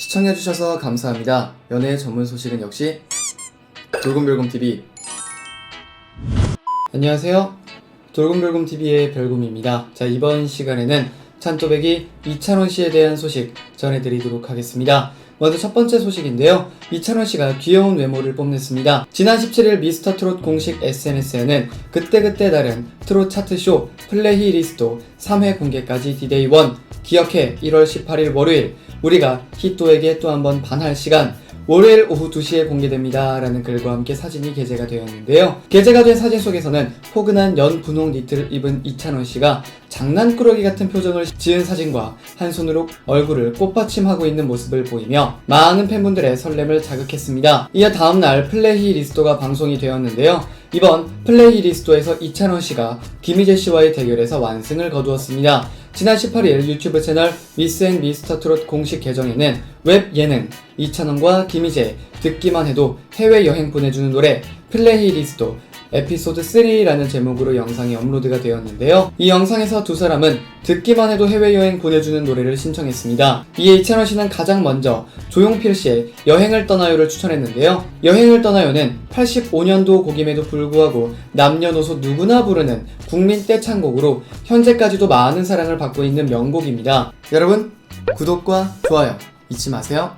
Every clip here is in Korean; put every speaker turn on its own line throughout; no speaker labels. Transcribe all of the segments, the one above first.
시청해주셔서 감사합니다. 연애 전문 소식은 역시 돌곰별곰TV. 안녕하세요. 돌곰별곰TV의 별곰입니다. 자, 이번 시간에는 찬또배기 이찬원 씨에 대한 소식 전해드리도록 하겠습니다. 먼저 첫 번째 소식인데요. 이찬원 씨가 귀여운 외모를 뽐냈습니다. 지난 17일 미스터 트롯 공식 SNS에는 그때그때 다른 트롯 차트쇼 플레이 리스트 3회 공개까지 디데이 1 기억해 1월 18일 월요일 우리가 히또에게 또 한 번 반할 시간 월요일 오후 2시에 공개됩니다. 라는 글과 함께 사진이 게재가 되었는데요. 게재가 된 사진 속에서는 포근한 연 분홍 니트를 입은 이찬원 씨가 장난꾸러기 같은 표정을 지은 사진과 한 손으로 얼굴을 꽃받침하고 있는 모습을 보이며 많은 팬분들의 설렘을 자극했습니다. 이어 다음날 플레이 리스토가 방송이 되었는데요. 이번 플레이 리스토에서 이찬원 씨가 김희재 씨와의 대결에서 완승을 거두었습니다. 지난 18일 유튜브 채널 미스 앤 미스터 트롯 공식 계정에는 웹 예능 이찬원과 김희재 듣기만 해도 해외 여행 보내주는 노래 플레이 리스토 에피소드 3라는 제목으로 영상이 업로드가 되었는데요. 이 영상에서 두 사람은 듣기만 해도 해외여행 보내주는 노래를 신청했습니다. 이에 이찬원 씨는 가장 먼저 조용필 씨의 여행을 떠나요를 추천했는데요. 여행을 떠나요는 85년도 곡임에도 불구하고 남녀노소 누구나 부르는 국민 떼창곡으로 현재까지도 많은 사랑을 받고 있는 명곡입니다. 여러분 구독과 좋아요 잊지 마세요.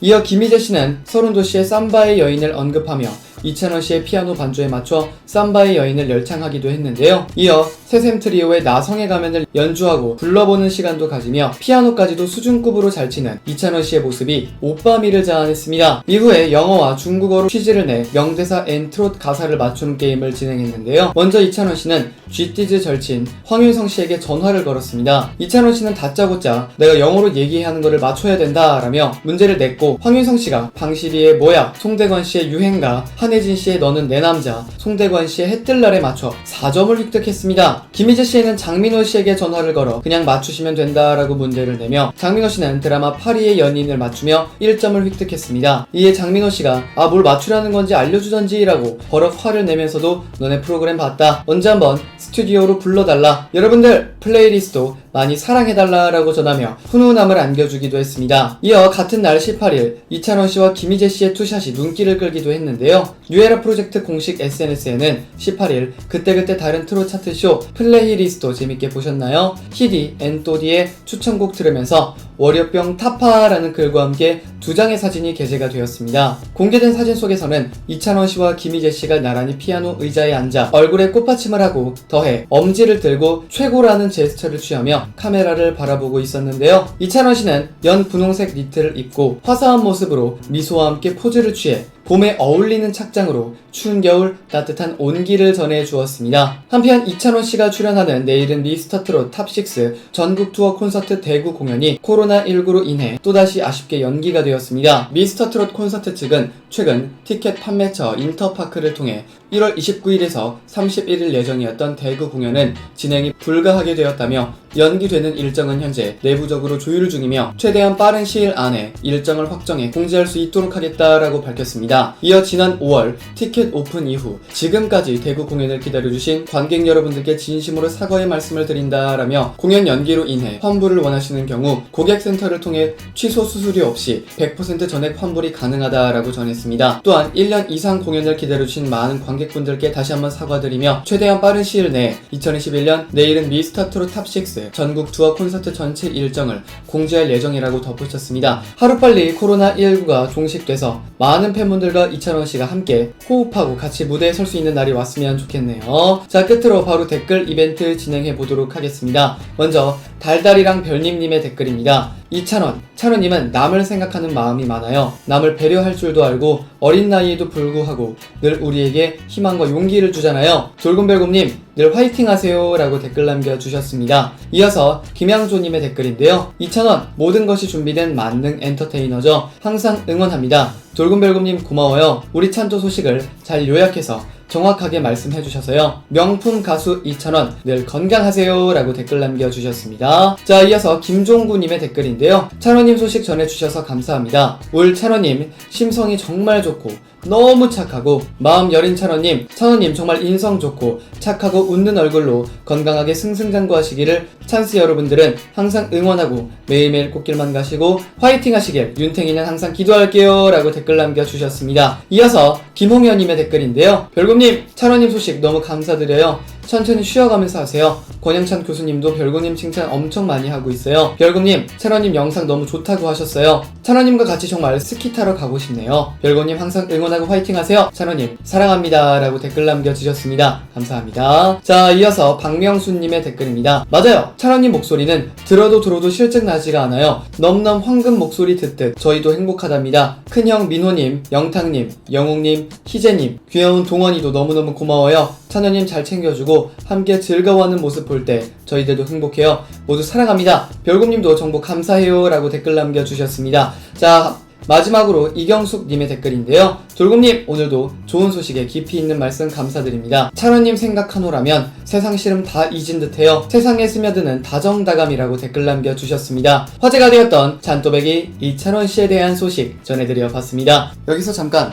이어 김희재 씨는 서른도 씨의 삼바의 여인을 언급하며 이찬원 씨의 피아노 반주에 맞춰 삼바의 여인을 열창하기도 했는데요. 이어 새샘 트리오의 나성의 가면을 연주하고 불러보는 시간도 가지며 피아노까지도 수준급으로 잘 치는 이찬원 씨의 모습이 오빠미를 자아냈습니다. 이후에 영어와 중국어로 퀴즈를 내 명대사 앤 트롯 가사를 맞추는 게임을 진행했는데요. 먼저 이찬원 씨는 쥐띠즈 절친 황윤성 씨에게 전화를 걸었습니다. 이찬원 씨는 다짜고짜 내가 영어로 얘기하는 것을 맞춰야 된다 라며 문제를 냈고 황윤성 씨가 방시리의 뭐야 송대관 씨의 유행가 한 혜진 씨의 너는 내 남자 송대관 씨의 해뜰날에 맞춰 4점을 획득했습니다. 김희재 씨는 장민호 씨에게 전화를 걸어 그냥 맞추시면 된다라고 문제를 내며 장민호 씨는 드라마 파리의 연인을 맞추며 1점을 획득했습니다. 이에 장민호 씨가 아 뭘 맞추라는 건지 알려주던지라고 버럭 화를 내면서도 너네 프로그램 봤다. 언제 한번 스튜디오로 불러달라. 여러분들 플레이리스트 많이 사랑해달라라고 전하며 훈훈함을 안겨주기도 했습니다. 이어 같은 날 18일 이찬원 씨와 김희재 씨의 투샷이 눈길을 끌기도 했는데요. 뉴에라 프로젝트 공식 SNS에는 18일 그때그때 다른 트롯 차트쇼 플레이리스트 재밌게 보셨나요? 히디 앤또디의 추천곡 들으면서 월요병 타파라는 글과 함께 두 장의 사진이 게재가 되었습니다. 공개된 사진 속에서는 이찬원 씨와 김희재 씨가 나란히 피아노 의자에 앉아 얼굴에 꽃받침을 하고 더해 엄지를 들고 최고라는 제스처를 취하며 카메라를 바라보고 있었는데요. 이찬원 씨는 연 분홍색 니트를 입고 화사한 모습으로 미소와 함께 포즈를 취해 봄에 어울리는 착장으로 추운 겨울 따뜻한 온기를 전해 주었습니다. 한편 이찬원 씨가 출연하는 내일은 미스터 트롯 탑6 전국 투어 콘서트 대구 공연이 코로나19로 인해 또다시 아쉽게 연기가 되었습니다. 미스터 트롯 콘서트 측은 최근 티켓 판매처 인터파크를 통해 1월 29일에서 31일 예정이었던 대구 공연은 진행이 불가하게 되었다며 연기되는 일정은 현재 내부적으로 조율 중이며 최대한 빠른 시일 안에 일정을 확정해 공지할 수 있도록 하겠다라고 밝혔습니다. 이어 지난 5월 티켓 오픈 이후 지금까지 대구 공연을 기다려주신 관객 여러분들께 진심으로 사과의 말씀을 드린다라며 공연 연기로 인해 환불을 원하시는 경우 고객센터를 통해 취소 수수료 없이 100% 전액 환불이 가능하다라고 전했습니다. 또한 1년 이상 공연을 기다려주신 많은 관객분들께 다시 한번 사과드리며 최대한 빠른 시일 내에 2021년 내일은 미스터 트롯 탑6 전국 투어 콘서트 전체 일정을 공지할 예정이라고 덧붙였습니다. 하루빨리 코로나19가 종식돼서 많은 팬분들 과 이찬원 씨가 함께 호흡하고 같이 무대에 설 수 있는 날이 왔으면 좋겠네요. 자, 끝으로 바로 댓글 이벤트 진행해 보도록 하겠습니다. 먼저 달달이랑 별님님의 댓글입니다. 이찬원, 찬원님은 남을 생각하는 마음이 많아요. 남을 배려할 줄도 알고 어린 나이에도 불구하고 늘 우리에게 희망과 용기를 주잖아요. 돌곰별곰님, 늘 화이팅 하세요. 라고 댓글 남겨주셨습니다. 이어서 김양조님의 댓글인데요. 이찬원, 모든 것이 준비된 만능 엔터테이너죠. 항상 응원합니다. 돌곰별곰님 고마워요. 우리 찬조 소식을 잘 요약해서 정확하게 말씀해 주셔서요. 명품 가수 이찬원 늘 건강하세요 라고 댓글 남겨주셨습니다. 자 이어서 김종구님의 댓글인데요. 찬원님 소식 전해주셔서 감사합니다. 올 찬원님 심성이 정말 좋고 너무 착하고 마음 여린 찬원님, 찬원님 정말 인성 좋고 착하고 웃는 얼굴로 건강하게 승승장구하시기를 찬스 여러분들은 항상 응원하고 매일매일 꽃길만 가시고 화이팅 하시길 윤탱이는 항상 기도할게요 라고 댓글 남겨주셨습니다. 이어서 김홍현님의 댓글인데요. 별곰님, 찬원님 소식 너무 감사드려요. 천천히 쉬어가면서 하세요. 권영찬 교수님도 별곰님 칭찬 엄청 많이 하고 있어요. 별곰님, 찬원님 영상 너무 좋다고 하셨어요. 찬원님과 같이 정말 스키 타러 가고 싶네요. 별곰님 항상 응원하고 화이팅 하세요. 찬원님, 사랑합니다. 라고 댓글 남겨주셨습니다. 감사합니다. 자, 이어서 박명수님의 댓글입니다. 맞아요. 찬원님 목소리는 들어도 들어도 실증 나지가 않아요. 넘넘 황금 목소리 듣듯 저희도 행복하답니다. 큰형 민호님, 영탁님, 영웅님, 희재님, 귀여운 동원이도 너무너무 고마워요. 찬원님 잘 챙겨주고 함께 즐거워하는 모습 볼 때 저희들도 행복해요. 모두 사랑합니다. 별곰님도 정보 감사해요. 라고 댓글 남겨주셨습니다. 자, 마지막으로 이경숙님의 댓글인데요. 돌곰님, 오늘도 좋은 소식에 깊이 있는 말씀 감사드립니다. 찬원님 생각하노라면 세상 시름 다 잊은 듯해요. 세상에 스며드는 다정다감이라고 댓글 남겨주셨습니다. 화제가 되었던 잔또배기 이찬원 씨에 대한 소식 전해드려 봤습니다. 여기서 잠깐